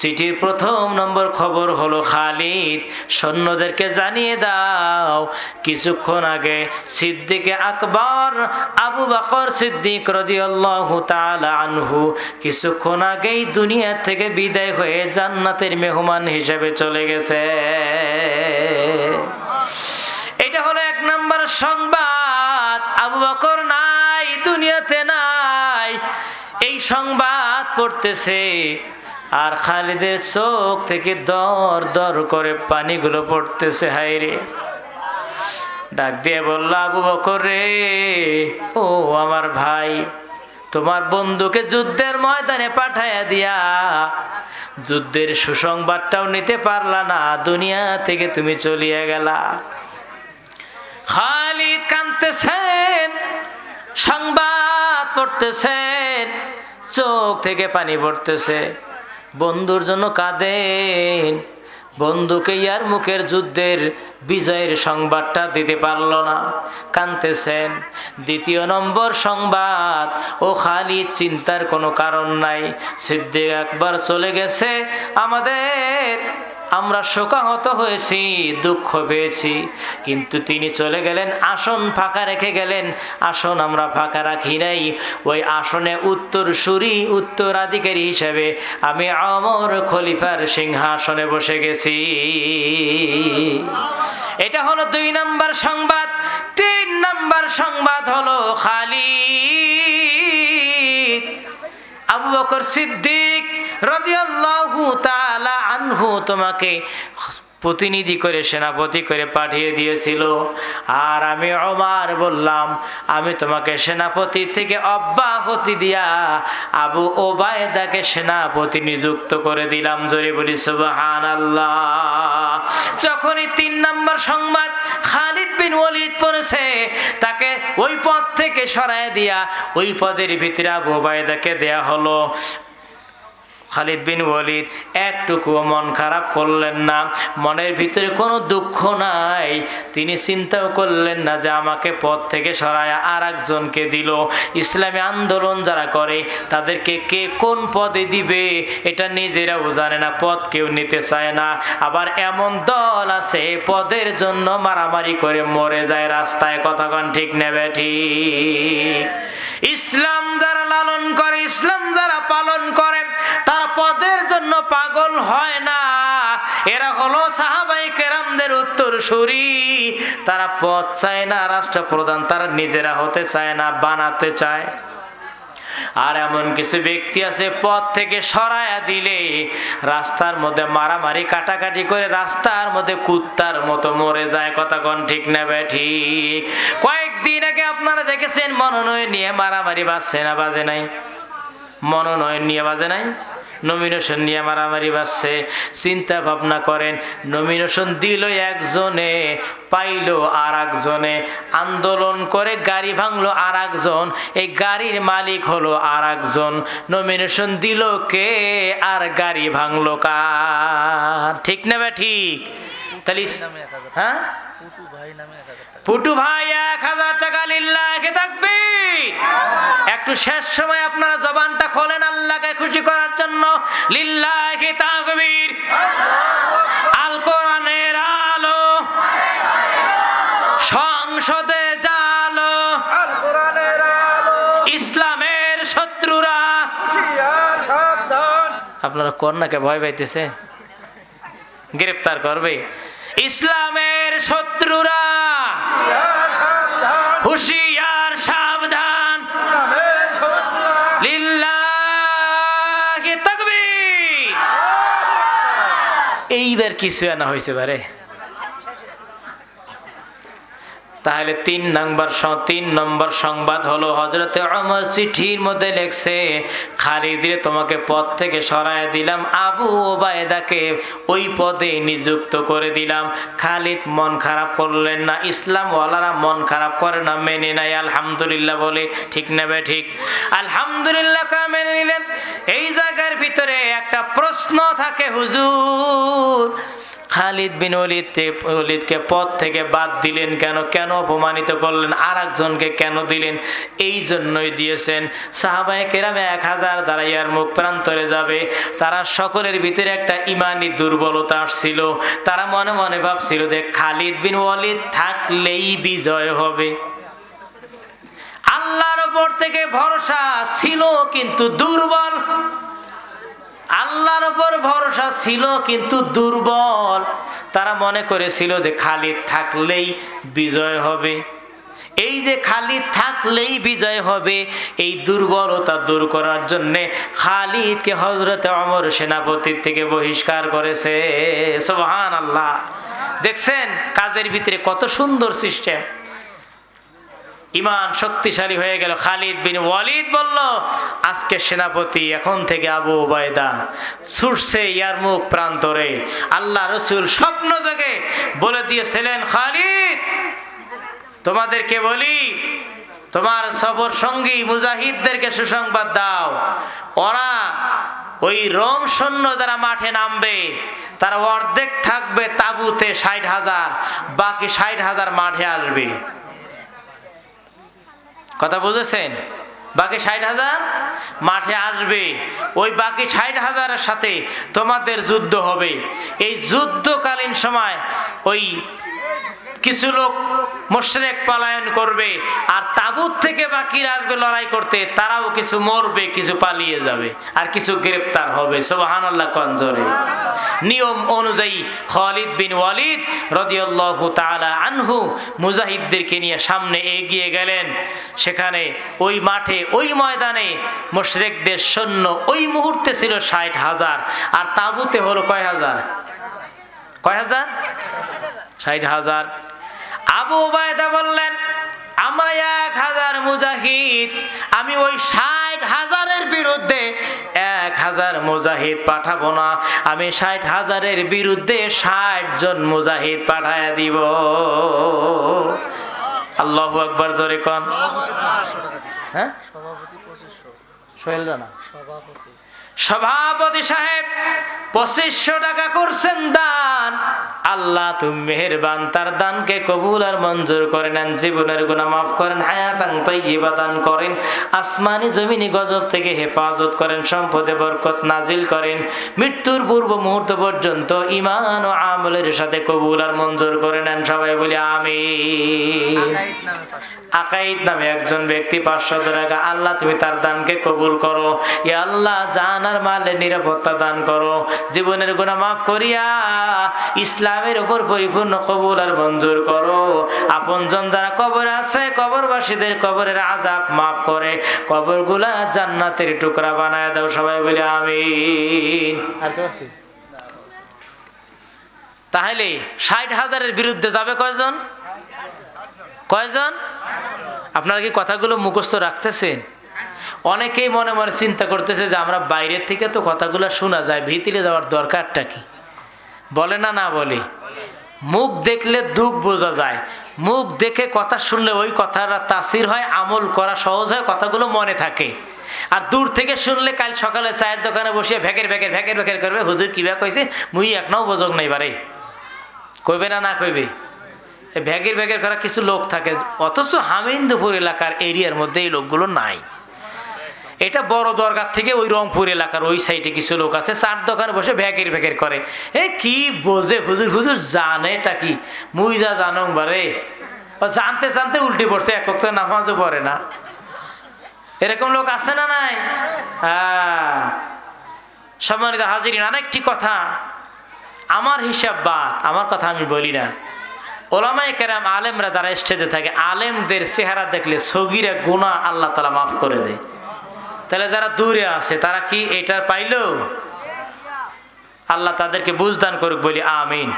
চিঠির প্রথম নম্বর খবর হলো খালিদ। সৈন্যদেরকে জানিয়ে দাও, কিছুক্ষণ আগে সিদ্দিকে আকবর, আবু বকর সিদ্দিক রদিয়াল্লাহু আনহু কিছুক্ষণ আগেই দুনিয়া থেকে বিদায় হয়ে জান্নাতের মেহমান হিসেবে চলে গেছে। এটা হলো এক নম্বর সংবাদ। আবু বকর নাই, দুনিয়াতে নাই। এই সংবাদ পড়তেছে আর খালিদের চোখ থেকে দর দর করে পানিগুলো পড়তেছে হাইরে ডাক দিয়ে বলল, আবু বকর রে, ও আমার ভাই, তোমার বন্ধুকে যুদ্ধের ময়দানে পাঠাইয়া দিয়া, যুদ্ধের সুসংবাদটাও নিতে পারলা না, দুনিয়া থেকে তুমি চলিয়া গেলা। খালিদ কানতেছেন সংবাদ পড়তেছেন, চোখ থেকে পানি পড়তেছে। বন্ধুর জন্য কাঁদেন। বন্ধুকে ইয়ার মুখের যুদ্ধের বিজয়ের সংবাদটা দিতে পারল না। কানতেছেন দ্বিতীয় নম্বর সংবাদ, ও খালি চিন্তার কোনো কারণ নাই। সিদ্দিক একবার চলে গেছে আমাদের আমরা শোকাহত হয়েছি, দুঃখ পেয়েছি। কিন্তু তিনি চলে গেলেন, আসন ফাঁকা রেখে গেলেন। আসন আমরা ফাঁকা রাখি নাই। ওই আসনে উত্তর সুরি, উত্তরাধিকারী হিসেবে আমি অমর খলিফার সিংহাসনে বসে গেছি। এটা হলো দুই নাম্বার সংবাদ। তিন নাম্বার সংবাদ হলো খালি আবু বকর সিদ্দিক রদিয়াল্লাহু তাআলা আনহু তোমাকে প্রতিনিধি করে, সেনাপতি করে পাঠিয়ে দিয়েছিল। আর আমি ওমার বললাম, আমি তোমাকে সেনাপতি থেকে অব্যাহতি দিয়া আবু ওবায়দাকে সেনাপতি নিযুক্ত করে দিলাম। জোরে বলি সুবহান আল্লাহ যখনই তিন নম্বর সংবাদ খালিদ বিন ওলিদ পড়েছে, তাকে ওই পদ থেকে সরায় দিয়া ওই পদের ভিতরে আবু ওবায়দাকে দেয়া হলো। খালিদ বিন ওয়ালিদ, একটুকুও মন খারাপ করলেন না। মনের ভিতরে কোনো দুঃখ নাই। তিনি চিন্তাও করলেন না যে আমাকে পদ থেকে সরায় আর একজনকে দিল। ইসলামী আন্দোলন যারা করে, তাদেরকে কে কোন পদে দিবে, এটা নিজেরাও জানে না পদ কেউ নিতে চায় না। আবার এমন দল আছে, পদের জন্য মারামারি করে মরে যায় রাস্তায়। কতক্ষণ ঠিক নেবে ঠিক? ইসলাম যারা লালন করে, ইসলাম যারা পালন করে পদের জন্য পাগল হয় না। এরা হলো সাহাবাই কেরামদের উত্তর সুরি তারা পদ চায় না, রাষ্ট্রপ্রধান তারা নিজেরা হতে চায় না, বানাতে চায়। আর এমন কিছু ব্যক্তি আছে, পথ থেকে সরায়া দিলে রাস্তার মধ্যে মারামারি, কাটাকাটি করে রাস্তার মধ্যে কুত্তার মতো মরে যায়। কতক্ষণ ঠিক নেবে ঠিক। কয়েকদিন আগে আপনারা দেখেছেন, মনোনয়ন নিয়ে মারামারি বাজছে না, বাজে নাই? মনোনয়ন নিয়ে বাজে নাই? নমিনেশন নিয়ে মারামারি বাজছে। চিন্তা ভাবনা করেন নমিনেশন দিল একজনে, পাইলো আর একজনে আন্দোলন করে গাড়ি ভাঙলো আর একজন এই গাড়ির মালিক হলো আর একজন নমিনেশন দিল কে আর গাড়ি ভাঙলো কার? ঠিক নেবে ঠিক? তাহলে হ্যাঁ? পুটু ভাই এক হাজার টাকা লিল্লাহকে থাকবে একটু শেষ সময় আপনারা জবানটা খোলেন আল্লাহকে খুশি করার জন্য। লিল্লাহি তাকবীর। আল কোরআনের আলো। সংসদে জালো। ইসলামের শত্রুরা। আপনারা কন্যাকে ভয় পাইতেছে? গ্রেপ্তার করবে। ইসলামের শত্রুরা। কিছু আনা হয়েছে বারে। তাহলে তিন নম্বর তিন নম্বর সংবাদ হলো হজরতে অমর চিঠির মধ্যে লেখছে, খালিদিরে তোমাকে পদ থেকে সরায় দিলাম, আবু ওবায়দাকে ওই পদে নিযুক্ত করে দিলাম। খালিদ মন খারাপ করলেন না ইসলাম ওয়ালারা মন খারাপ করে না, মেনে নাই আলহামদুলিল্লাহ বলে, ঠিক নেবে ঠিক? আলহামদুলিল্লাহ মেনে নিলেন। এই জায়গার ভিতরে একটা প্রশ্ন থাকে, হুজুর, খালিদ বিন অলিদ অলিদকে পদ থেকে বাদ দিলেন কেন? কেন অপমানিত করলেন? আর একজনকে কেন দিলেন? এই জন্যই দিয়েছেন। সাহাবায়ে কেরামে এক হাজার যারা ইয়ার মুখ প্রান্তরে যাবে। তারা সকলের ভিতরে একটা ইমানি দুর্বলতা আসছিল। তারা মনে মনে ভাবছিল যে খালিদ বিন ওয়ালিদ থাকলেই বিজয় হবে। উপর থেকে ভরসা ছিল কিন্তু দুর্বল। আল্লাহর উপর ভরসা ছিল কিন্তু দুর্বল। তারা মনে করেছিল যে খালিদ থাকলেই বিজয় হবে। এই যে খালিদ থাকলেই বিজয় হবে, এই দুর্বলতা দূর করার জন্য খালিদকে হজরত অমর সেনাপতির থেকে বহিষ্কার করেছে। সোহান আল্লাহ দেখছেন কাজের ভিতরে কত সুন্দর সিস্টেম ইমান শক্তিশালী হয়ে গেল। খালিদ বিন ওয়ালিদ বলল, আজকে সেনাপতি এখন থেকে আবু ওবায়দা ছুটছে ইয়ারমুখ প্রান্তরে। আল্লাহ রসুল স্বপ্ন জগে বলে দিয়েছিলেন, খালিদ, তোমাদেরকে বলি, তোমার সবর সঙ্গী মুজাহিদদেরকে সুসংবাদ দাও। ওরা ওই রোম সৈন্য যারা মাঠে নামবে, তারা অর্ধেক থাকবে তাবুতে ষাট হাজার, বাকি ষাট হাজার মাঠে আসবে। কথা বুঝেছেন? বাকি ষাট হাজার মাঠে আসবে। ওই বাকি ষাট হাজারের সাথে তোমাদের যুদ্ধ হবে। এই যুদ্ধকালীন সময় ওই কিছু লোক মোশরেক পলায়ন করবে, আর তাবুত থেকে বাকিরা আসবে লড়াই করতে, তারাও কিছু মরবে, কিছু পালিয়ে যাবে, আর কিছু গ্রেপ্তার হবে। সোবাহান আল্লাহ কঞ্জরে নিয়ম অনুযায়ী খালিদ বিন ওয়ালিদ রদিয়াল্লাহু তাআলা আনহু মুজাহিদদেরকে নিয়ে সামনে এগিয়ে গেলেন। সেখানে ওই মাঠে, ওই ময়দানে মোশরেকদের সৈন্য ওই মুহূর্তে ছিল ষাট হাজার, আর তাবুতে হলো কয় হাজার? কয় হাজার? ষাট হাজার। আবু উবায়দা বললেন, আমরা এক হাজার মুজাহিদ। আমি ওই ষাট হাজারের বিরুদ্ধে এক হাজার মুজাহিদ পাঠাবো না। আমি ষাট হাজারের বিরুদ্ধে ষাট জন মুজাহিদ পাঠায় দিব। আল্লাহ একবার জোরে কন। হ্যাঁ? সোহেল রানা সভাপতি। সাহেব পঁচিশশো টাকা করছেন দান। আল্লাহ তুমি মেহেরবান তার দানকে কবুল আর মঞ্জুর করে নেন জীবনের গুণা মাফ করেন হায়াতাং তৈবা দান করেন আসমানি জমিনি গজব থেকে হেফাজত করেন সম্পদে বরকত নাজিল করেন মৃত্যুর পূর্ব মুহূর্ত পর্যন্ত ইমান ও আমলের সাথে কবুল আর মঞ্জুর করে নেন সবাই বলি আমি আকাইদ নামে একজন ব্যক্তি পাঁচশত টাকা আল্লাহ তুমি তার দানকে কবুল করো। ইয়া আল্লাহ জানার মালের নিরাপত্তা দান করো। জীবনের গুণা মাফ করিয়া ইসলামের উপর পরিপূর্ণ কবুল আর মঞ্জুর করো। আপনজন যারা কবর আছে কবরবাসীদের কবরের আজাব মাফ করে। কবরগুলা জান্নাতের টুকরা বানায় দাও সবাই বলে আমিন। আর কেউ আছে? তাহলে ষাট হাজারের বিরুদ্ধে যাবে কয়জন? কয়জন? আপনারা কি কথাগুলো মুখস্থ রাখতেছেন? অনেকেই মনে মনে চিন্তা করতেছে যে আমরা বাইরের থেকে তো কথাগুলো শোনা যায় ভিতরে যাওয়ার দরকারটা কি? বলে না না বলে। মুখ দেখলে দুঃখ বোঝা যায়। মুখ দেখে কথা শুনলে ওই কথাটা তাসির হয়, আমল করা সহজ হয়, কথাগুলো মনে থাকে। আর দূর থেকে শুনলে কাল সকালে চায়ের দোকানে বসে ভ্যাকের ভ্যাকের ভ্যাকের ভ্যাকের করবে, হুজুর কিবা কইছে? মুই একনাও বোঝক নাই বারে। কইবে না না কইবে? ভ্যাগের ভ্যাগের করা কিছু লোক থাকে, অথচ হামিন্দপুর এলাকার এরিয়ার মধ্যে এই লোকগুলো নাই। এটা বড় দরগার থেকে ওই রংপুর এলাকার ওই সাইডে কিছু লোক আছে, চার দোকানে বসে ভ্যাগের ভ্যাগের করে। এ কি বোঝে? হুজুর হুজুর জানে এটা কি? মুই যা জানো বারে জানতে জানতে উল্টে পড়ছে একক তো নামাজও পড়ে না। এরকম লোক আছে না নাই? সম্মানিত হাজিরিন, আরেকটি কথা। আমার হিসাব বাদ, আমার কথা আমি বলি না। ওলামাই কেরাম, আলেমরা যারা স্টেজে থাকে, আলেমদের চেহারা দেখলে সগিরা গুণা আল্লাহ তালা মাফ করে দেয়। তাহলে যারা দূরে আছে, তারা কি এটা পাইলো? আল্লাহ তাদেরকে বুঝদান করুক, বলি আমিন।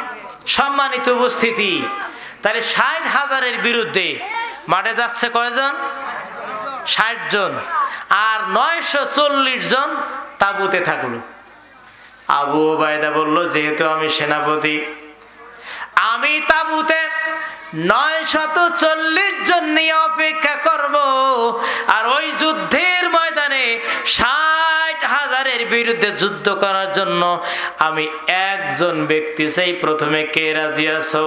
সম্মানিত উপস্থিতি, তাহলে ষাট হাজারের বিরুদ্ধে মাঠে যাচ্ছে কয়জন? ষাট জন। আর নয়শো চল্লিশ জন তাবুতে থাকল। আবু ওবায়দা বলল, যেহেতু আমি সেনাপতি, আমি তাবুতে নয় শত চল্লিশ জন নিয়ে অপেক্ষা করব, আর ওই হাজারের বিরুদ্ধে যুদ্ধ করার জন্য আমি একজন ব্যক্তি চাই প্রথমে কে রাজি আছো?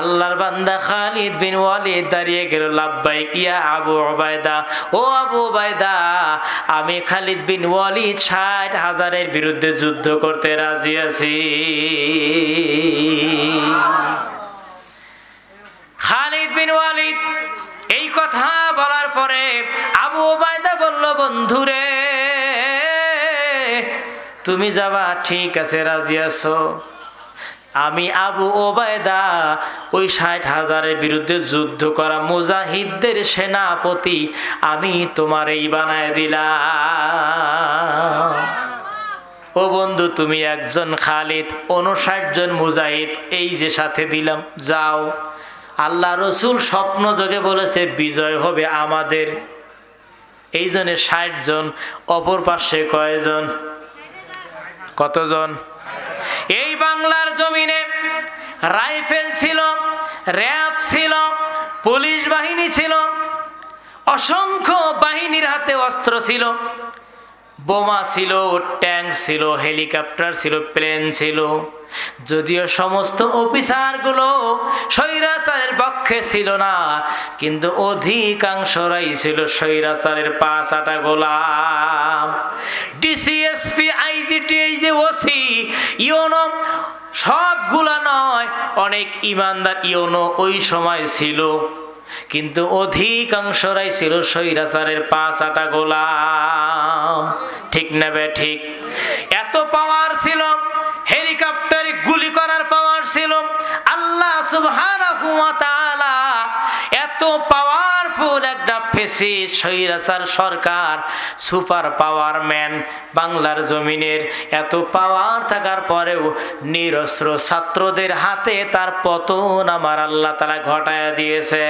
আল্লাহর বান্দা খালিদ বিন ওয়ালিদ দাঁড়িয়ে গেল লাভবাইক ইয়া আবু ওবায়দা ও আবু ওবায়দা আমি খালিদ বিন ওয়ালিদ ষাট হাজারের বিরুদ্ধে যুদ্ধ করতে রাজি আছি। খালিদ বিন ওয়ালিদ, এই কথা বলার পরে আবু ওবায়দা বলল, বন্ধুরে তুমি যাবা, ঠিক আছে, রাজি আছো? আমি আবু ওবায়দা ওই ষাট হাজারের বিরুদ্ধে যুদ্ধ করা মুজাহিদদের সেনাপতি, আমি তোমার এই বানায় দিলাম। ও বন্ধু, তুমি একজন খালিদ উনষাট জন মুজাহিদ, এই যে সাথে দিলাম, যাও। আল্লাহ রসুল স্বপ্ন যোগে বলেছে, বিজয় হবে আমাদের। এই জন্য ষাট জন, অপর পাশে কয়জন? কতজন? এই বাংলার জমিনে রাইফেল ছিল, র্যাব ছিল, পুলিশ বাহিনী ছিল, অসংখ্য বাহিনীর হাতে অস্ত্র ছিল। বোমা ছিল, ট্যাঙ্ক ছিল, হেলিকপ্টার ছিল, প্লেন ছিল। যদিও সমস্ত অফিসারগুলো স্বৈরাচারের পক্ষে ছিল না, কিন্তু অধিকাংশরাই ছিল স্বৈরাচারের পাঁচ আটা গোলাম ডিসিএসপি আইজিটি এই ওসি ইউনো, সবগুলা নয়, অনেক ইমানদার ইউনো ওই সময় ছিল। কিন্তু অধিকাংশরাই ছিল স্বৈরাচারের পাঁচ আটা গোলাম। ঠিক নেবে ঠিক? এত পাওয়ার ছিল হেলিকপ্টার গুলি করার পাওয়ার ছিল। আল্লাহ সুবহানাহু ওয়া তাআলা এত পাওয়ারফুল একটা ফেসি সৈরাচার সরকার, সুপার পাওয়ার ম্যান, বাংলার জমিনের এত পাওয়ার থাকার পরেও নিরস্ত্র ছাত্রদের হাতে তার পতন আমার আল্লাহ তারা ঘটায় দিয়েছে।